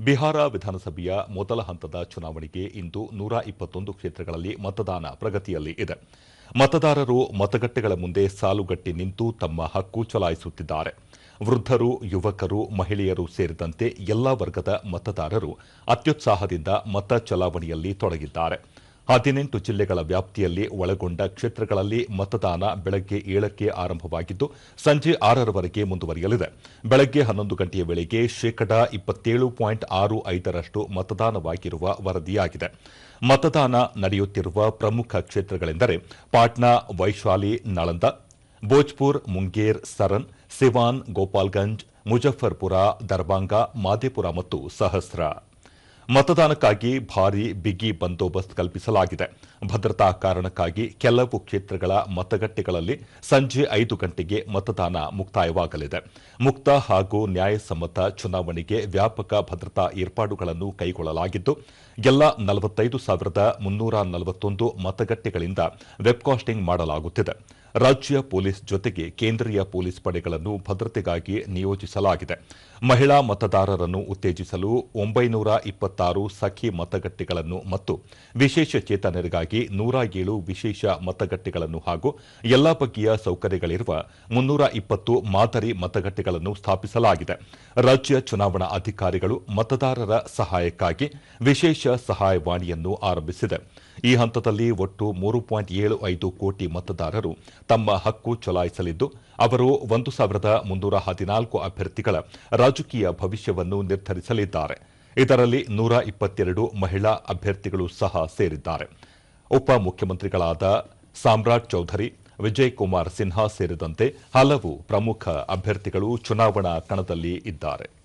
ಬಿಹಾರ ವಿಧಾನಸಭೆಯ ಮೊದಲ ಹಂತದ ಚುನಾವಣೆಗೆ ಇಂದು ನೂರ ಇಪ್ಪತ್ತೊಂದು ಕ್ಷೇತ್ರಗಳಲ್ಲಿ ಮತದಾನ ಪ್ರಗತಿಯಲ್ಲಿ ಇದೆ. ಮತದಾರರು ಮತಗಟ್ಟೆಗಳ ಮುಂದೆ ಸಾಲುಗಟ್ಟಿ ನಿಂತು ತಮ್ಮ ಹಕ್ಕು ಚಲಾಯಿಸುತ್ತಿದ್ದಾರೆ. ವೃದ್ಧರು, ಯುವಕರು, ಮಹಿಳೆಯರು ಸೇರಿದಂತೆ ಎಲ್ಲಾ ವರ್ಗದ ಮತದಾರರು ಅತ್ಯುತ್ಸಾಹದಿಂದ ಮತ ಚಲಾವಣೆಯಲ್ಲಿ ತೊಡಗಿದ್ದಾರೆ. ಹದಿನೆಂಟು ಜಿಲ್ಲೆಗಳ ವ್ಯಾಪ್ತಿಯಲ್ಲಿ ಒಳಗೊಂಡ ಕ್ಷೇತ್ರಗಳಲ್ಲಿ ಮತದಾನ ಬೆಳಗ್ಗೆ ಏಳಕ್ಕೆ ಆರಂಭವಾಗಿದ್ದು, ಸಂಜೆ ಆರರವರೆಗೆ ಮುಂದುವರಿಯಲಿದೆ. ಬೆಳಗ್ಗೆ ಹನ್ನೊಂದು ಗಂಟೆಯ ವೇಳೆಗೆ ಶೇಕಡಾ ಇಪ್ಪತ್ತೇಳು ಪಾಯಿಂಟ್ ಆರು ಐದರಷ್ಟು ಮತದಾನವಾಗಿರುವ ವರದಿಯಾಗಿದೆ. ಮತದಾನ ನಡೆಯುತ್ತಿರುವ ಪ್ರಮುಖ ಕ್ಷೇತ್ರಗಳೆಂದರೆ ಪಾಟ್ನಾ, ವೈಶಾಲಿ, ನಳಂದ, ಭೋಜ್ಪುರ್, ಮುಂಗೇರ್ ಸರನ್ ಸಿವಾನ್, ಗೋಪಾಲ್ಗಂಜ್, ಮುಜಫರ್ಪುರ ದರ್ಬಾಂಗ ಮಾದೇಪುರ ಮತ್ತು ಸಹಸ್ರ. ಮತದಾನಕ್ಕಾಗಿ ಭಾರೀ ಬಿಗಿ ಬಂದೋಬಸ್ತ್ ಕಲ್ಪಿಸಲಾಗಿದೆ. ಭದ್ರತಾ ಕಾರಣಕ್ಕಾಗಿ ಕೆಲವು ಕ್ಷೇತ್ರಗಳ ಮತಗಟ್ಟೆಗಳಲ್ಲಿ ಸಂಜೆ ಐದು ಗಂಟೆಗೆ ಮತದಾನ ಮುಕ್ತಾಯವಾಗಲಿದೆ. ಮುಕ್ತ ಹಾಗೂ ನ್ಯಾಯಸಮ್ಮತ ಚುನಾವಣೆಗೆ ವ್ಯಾಪಕ ಭದ್ರತಾ ಏರ್ಪಾಡುಗಳನ್ನು ಕೈಗೊಳ್ಳಲಾಗಿದ್ದು, ಎಲ್ಲ ನಲವತ್ತೈದು ಸಾವಿರದ ಮುನ್ನೂರ ನಲವತ್ತೊಂದು ಮತಗಟ್ಟೆಗಳಿಂದ ವೆಬ್ಕಾಸ್ಟಿಂಗ್ ಮಾಡಲಾಗುತ್ತಿದೆ. ರಾಜ್ಯ ಪೊಲೀಸ್ ಜೊತೆಗೆ ಕೇಂದ್ರೀಯ ಪೊಲೀಸ್ ಪಡೆಗಳನ್ನು ಭದ್ರತೆಗಾಗಿ ನಿಯೋಜಿಸಲಾಗಿದೆ. ಮಹಿಳಾ ಮತದಾರರನ್ನು ಉತ್ತೇಜಿಸಲು ಒಂಬೈನೂರ ಇಪ್ಪತ್ತಾರು ಸಖಿ ಮತಗಟ್ಟೆಗಳನ್ನು ಮತ್ತು ವಿಶೇಷ ಚೇತನರಿಗಾಗಿ ನೂರ ಏಳು ವಿಶೇಷ ಮತಗಟ್ಟೆಗಳನ್ನು ಹಾಗೂ ಎಲ್ಲಾ ಬಗೆಯ ಸೌಕರ್ಯಗಳಿರುವ ಮುನ್ನೂರ ಇಪ್ಪತ್ತು ಮಾದರಿ ಮತಗಟ್ಟೆಗಳನ್ನು ಸ್ಥಾಪಿಸಲಾಗಿದೆ. ರಾಜ್ಯ ಚುನಾವಣಾ ಅಧಿಕಾರಿಗಳು ಮತದಾರರ ಸಹಾಯಕ್ಕಾಗಿ ವಿಶೇಷ ಸಹಾಯವಾಣಿಯನ್ನು ಆರಂಭಿಸಿದೆ. ಈ ಹಂತದಲ್ಲಿ ಒಟ್ಟು ಮೂರು ಪಾಯಿಂಟ್ ಏಳು ಐದು ಕೋಟಿ ಮತದಾರರು ತಮ್ಮ ಹಕ್ಕು ಚಲಾಯಿಸಲಿದ್ದು, ಅವರು ಒಂದು ಸಾವಿರದ ಮುನ್ನೂರ ಹದಿನಾಲ್ಕು ಅಭ್ಯರ್ಥಿಗಳ ರಾಜಕೀಯ ಭವಿಷ್ಯವನ್ನು ನಿರ್ಧರಿಸಲಿದ್ದಾರೆ. ಇದರಲ್ಲಿ ನೂರ ಇಪ್ಪತ್ತೆರಡು ಮಹಿಳಾ ಅಭ್ಯರ್ಥಿಗಳು ಸಹ ಸೇರಿದ್ದಾರೆ. ಉಪಮುಖ್ಯಮಂತ್ರಿಗಳಾದ ಸಾಮ್ರಾಟ್ ಚೌಧರಿ, ವಿಜಯ್ ಕುಮಾರ್ ಸಿನ್ಹಾ ಸೇರಿದಂತೆ ಹಲವು ಪ್ರಮುಖ ಅಭ್ಯರ್ಥಿಗಳು ಚುನಾವಣಾ ಕಣದಲ್ಲಿ ಇದ್ದಾರೆ.